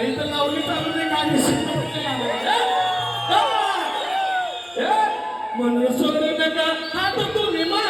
आई तर लावली चालू नाही काय शिकतो म्हणून सोडू नका. हा तर तुम्ही मला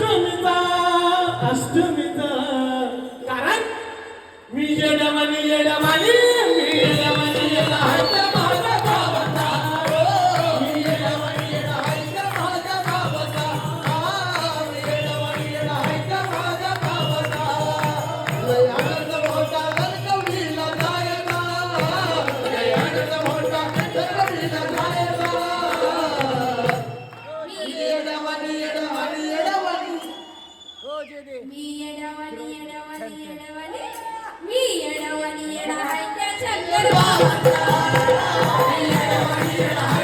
अष्टमीचा अष्टमीचा कारण मी येडमानी येडमानी. വണിയട വണിയട ഹൈ